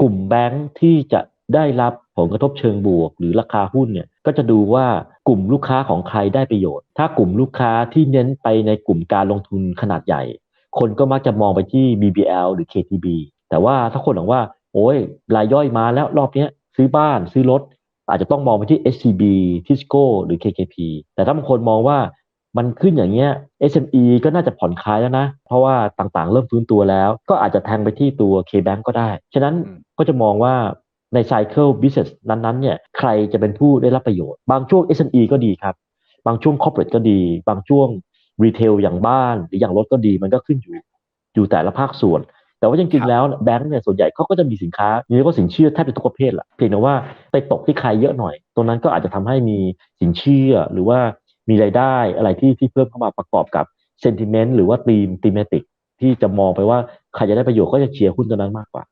กลุ่มแบงค์ที่จะได้รับผลกระทบเชิงบวก หรือราคาหุ้นเนี่ยก็จะดูว่ากลุ่มลูกค้าของใครได้ประโยชน์ ถ้ากลุ่มลูกค้าที่เน้นไปในกลุ่มการลงทุนขนาดใหญ่ คนก็มักจะมองไปที่ BBL หรือ KTB แต่ว่าถ้าคนบอกว่า โอ้ยรายย่อยมาแล้วรอบนี้ซื้อบ้านซื้อรถอาจจะต้องมองไปที่ SCB Tisco หรือ KKP แต่ถ้าบางคนมองว่า มันขึ้นอย่างเงี้ย SME ก็น่าจะผ่อนคลายแล้วนะ เพราะว่าต่างๆ เริ่มฟื้นตัวแล้ว ก็อาจจะแทงไปที่ตัว KBank ก็ได้ ฉะนั้นอืมก็จะมองว่าในไซเคิล business นั้นๆเนี่ยใครจะเป็นผู้ได้รับประโยชน์ บางช่วง SME ก็ดีครับ บางช่วง corporate ก็ดี บางช่วง retail อย่างบ้านหรืออย่างรถก็ดีมันก็ขึ้นอยู่อยู่แต่ละภาคส่วน แต่ว่าจริงๆแล้วแบงก์เนี่ยส่วนใหญ่เขาก็จะมีสินค้าเรียกว่าสินเชื่อแทบจะทุกประเภทแหละเพียงแต่ว่าไปตกที่ใครเยอะหน่อย ตรงนั้นก็อาจจะทำให้มีสินเชื่อหรือว่า มีรายได้อะไรที่ที่เพิ่มเข้ามาประกอบกับเซนติเมนต์หรือว่าธีมธีมติกที่จะมองไปว่าใครจะได้ประโยชน์ก็จะเชียร์หุ้นตัวนั้นมากกว่า